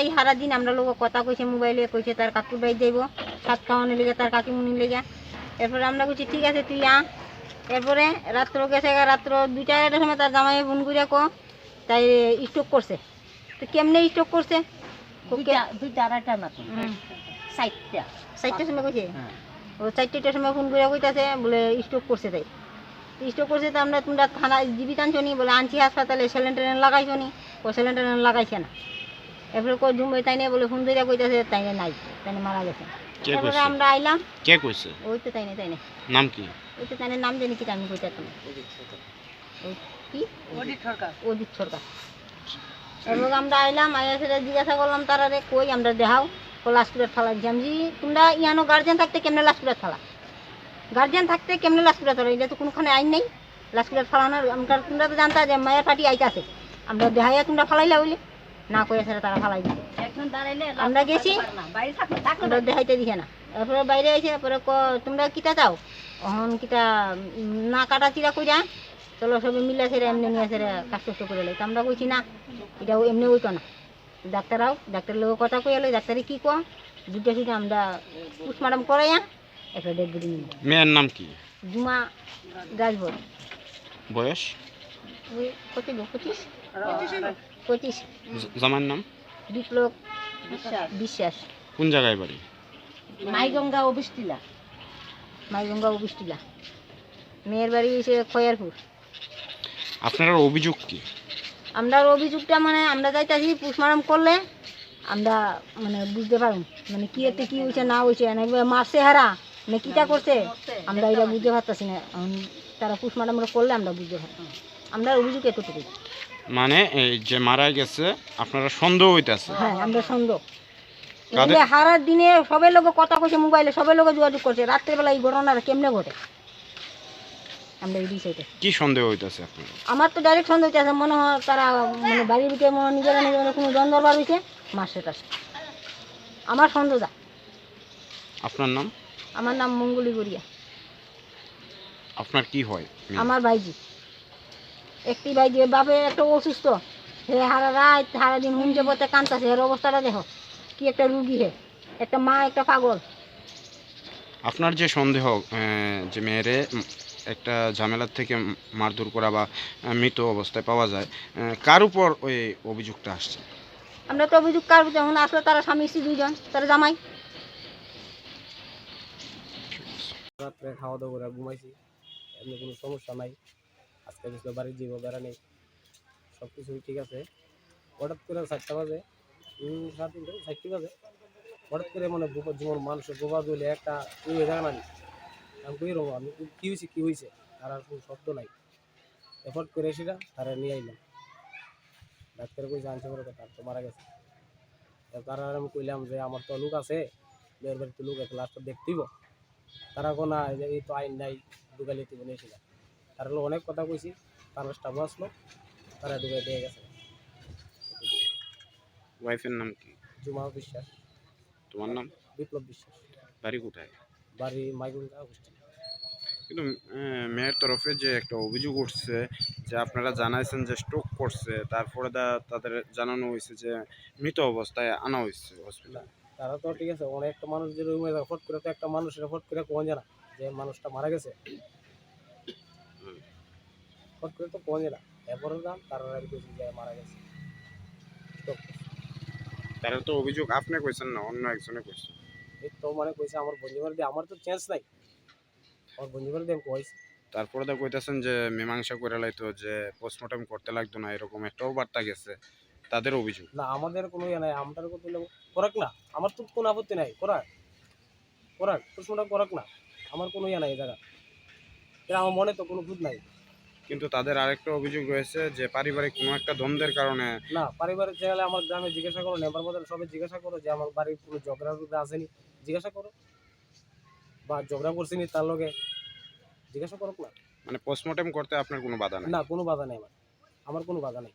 তাই সারা দিন আমরা লোক কথা কইছে মোবাইলে কইছে তার কাকুর বাড়ি যাইব সাত খাওয়ানোর লেগে তার কাকিমুনির লেগে। এরপরে আমরা কইছি ঠিক আছে তুই আ। এরপরে রাত্র গেছে রাত্র দুইটা আড়াইটার সময় তার জামাই ফোন করে কো তাই স্ট্রোক করছে। তো কেমনে স্ট্রোক করছে? দুইটা আড়াইটা না তো হুম। চারটা চারটার সময় কইছে? হ্যাঁ। ও চারটেটার সময় ফোন করে কইতাছে বলে স্ট্রোক করছে তাই। স্ট্রোক করছে তো আমরা তোমরা থানায় জীবিত আনছো নি বলে আনছি হাসপাতালে স্যালেন্টার লাগাইছো নি? ও স্যালেন্টার লাগাইছে না। এরপরে কই জুমে তাই বলে ফোন ধরে কইতাছে তাই নাই তাই মারা গেছে। কে তারপরে কইছে? আমরা আইলাম। কে কইছে? ওই তো তাই নিয়ে তাই নিয়ে নাম কি? ওই তো তাই নাম জানি কি আমি কইতে তুমি ওই কি? সরকার। এরপর আমরা আইলাম আইয়া সেটা জিজ্ঞাসা করলাম তারা রে কই আমরা দেখাও? ও দিছি আমি। জি, তোমরা ইয়ানো গার্জেন থাকতে কেমনে লাস্টপুরের ফালা গার্জেন থাকতে কেমনে লাস্টপুরের ফালা এটা তো কোনোখানে আইন নেই। লাস্টপুরের ফালানোর আমরা তোমরা তো জানতা যে মায়ের পার্টি আইতাছে। আমরা দেখাইয়া তোমরা ফালাইলা বলে না কইয়া সেটা তারা ফালাই দাঁড়াইলে আমরা গেছি। দেখাইতে দিছে না। তারপরে বাইরে এসে পরে ক তোমরা কিতা চাও? অহন কিতা না কাটা চিরা কইরা চলো সবে মিলে সেরে এমনি নিয়ে সেরে কাজ কষ্ট করে লাই। আমরা কইছি না এটা এমনি হইতো না। ডাক্তার আও ডাক্তার লোক কথা কই এলো ডাক্তারে কি কো দুটো সুটা আমরা পোস্টমার্টম করাইয়া একটা ডেড বডি নিব মেয়ের নাম কি? জুমা গাছবর বয়স? ওই কত পঁচিশ? পঁচিশ। জ- জামাইয়ের নাম? বিপ্লব বিশ্বাস। কোন জায়গায় বাড়ি? মাইগঙ্গা ও মাইগঙ্গা অবিষ্টিলা মেয়ের বাড়ি এসে খয়ারপুর। আপনার অভিযোগ কি? আমরা অভিযোগটা মানে আমরা যাইতাছি পোস্টমার্টম করলে আমরা মানে বুঝতে পারুম মানে কি এতে কি হয়েছে না হয়েছে না মারছে হারা মানে কিটা করছে আমরা এটা বুঝতে পারতাছি না তারা পোস্টমার্টম করলে আমরা বুঝতে পারতাম। আমরা অভিযোগ এতটুকু মানে এই যে মারা গেছে আপনারা সন্দেহ হইতাছে? হ্যাঁ আমরা সন্দেহ। কাদের- এগুলো হারার দিনে সবাই লোক কথা কইছে মোবাইলে সবাই লোক যোগাযোগ করছে। রাত্রেবেলা এই ঘটনাটা কেমনে ঘটে? আমরা এই বিষয়টা কি সন্দেহ হইতাছে আপনার আমার তো ডাইরেক্ট সন্দেহ হচ্ছে মনে হয় তারা মানে বাড়ির ভিতরে মনে হয় নিজেরা নিজেরা কোনো দ্বন্দ্ব বার হয়েছে মাসে টাসে আমার সন্দেহ যা। আপনার নাম? আমার নাম মঙ্গলি গড়িয়া। আপনার কি হয়? আমার ভাইজি। একটি ভাই ওর বাপে একটা অসুস্থ সে হারা রাত সারা দিন পথে কান্তাছে এর অবস্থাটা দেখো কি একটা রুগী হে একটা মা একটা পাগল। আপনার যে সন্দেহ যে মেয়েরে একটা ঝামেলার থেকে মারধর করা বা মৃত অবস্থায় পাওয়া যায় কার উপর ওই অভিযোগটা আসছে? আমরা তো অভিযোগ কার যখন আসলো তারা স্বামী স্ত্রী দুইজন তারা জামাই। রাত্রে খাওয়া দাওয়া করে ঘুমাইছি এমনি কোনো সমস্যা নাই। আজকে গেছিল বাড়ি যাব বেড়া নেই। সব কিছুই ঠিক আছে। হঠাৎ করে চারটা বাজে। সাড়ে তিনটে বাজে। হঠাৎ করে মানে বুপা জীবন মানুষের গোবা দিলে একটা ই হয়ে যায় না আমি কই রকম আমি কি হয়েছে কি হয়েছে তার আর কোনো শব্দ নাই। এফোর্ট করে সেটা তারা নিয়ে আইলাম। ডাক্তার কই জানছে বড় কথা তো মারা গেছে। তারা আমি কইলাম যে, আমার তো লোক আছে। মেয়ের বাড়িতে লোক আছে লাস্টটা দেখতেইব তারা কোনো এই তো আইন নাই তুই নিয়েছিল তারা অনেক কথা কইছি তার স্টাফ আসলো তারা ঢুকাই দিয়ে গেছে। ওয়াইফের নাম কি? জুমা বিশ্বাস। তোমার নাম? বিপ্লব বিশ্বাস। বাড়ি কোথায়? বাড়ি মাইগুঙ্গা হোস্টেল কিন্তু মেয়ের তরফে যে একটা অভিযোগ উঠছে যে আপনারা জানাইছেন যে স্ট্রোক করছে তারপরে দা- তাদের জানানো হয়েছে যে মৃত অবস্থায় আনা হয়েছে হসপিটাল তারা তো ঠিক আছে অনেকটা মানুষ যে রুমে ফট করে তো একটা মানুষের ফট করে কোন জানা যে মানুষটা মারা গেছে। ফট করে তো কোন জানা এরপরে দাম তারা আর কিছু যে মারা গেছে। তো তারা তো অভিযোগ আপনি কইছেন না অন্য একজনে কইছে। এই তো মানে কইছে আমার বন্ধুবার দিয়ে আমার তো চেঞ্জ নাই। আমার বন্ধুবার দিয়ে আমি কইছি। তারপরে তো কইতাছেন যে মীমাংসা করে লাইতো যে পোস্টমর্টম করতে লাগতো না এরকম একটাও বার্তা গেছে। তাদের অভিযোগ? না আমাদের কোনো ইয়ে নাই আমাদের কত করাক না আমার তো কোনো আপত্তি নাই করাক। করাক প্রশ্নটা করাক না আমার কোনো ইয়ে নাই এই জায়গা আমার মনে তো কোনো ভূত নাই। কিন্তু তাদের আরেকটা অভিযোগ রয়েছে যে পারিবারিক কোনো একটা দ্বন্দ্বের কারণে। না পারিবারিক চাইলে আমার গ্রামে জিজ্ঞাসা করো নেবার মধ্যে সবাই জিজ্ঞাসা করো যে আমার বাড়ির কোনো ঝগড়া আসেনি জিজ্ঞাসা করো। বা ঝগড়া করছিনি তার লগে জিজ্ঞাসা করো না। মানে পোস্টমর্টেম করতে আপনার কোনো বাধা নেই? না কোনো বাধা নেই আমার। আমার কোনো বাধা নেই।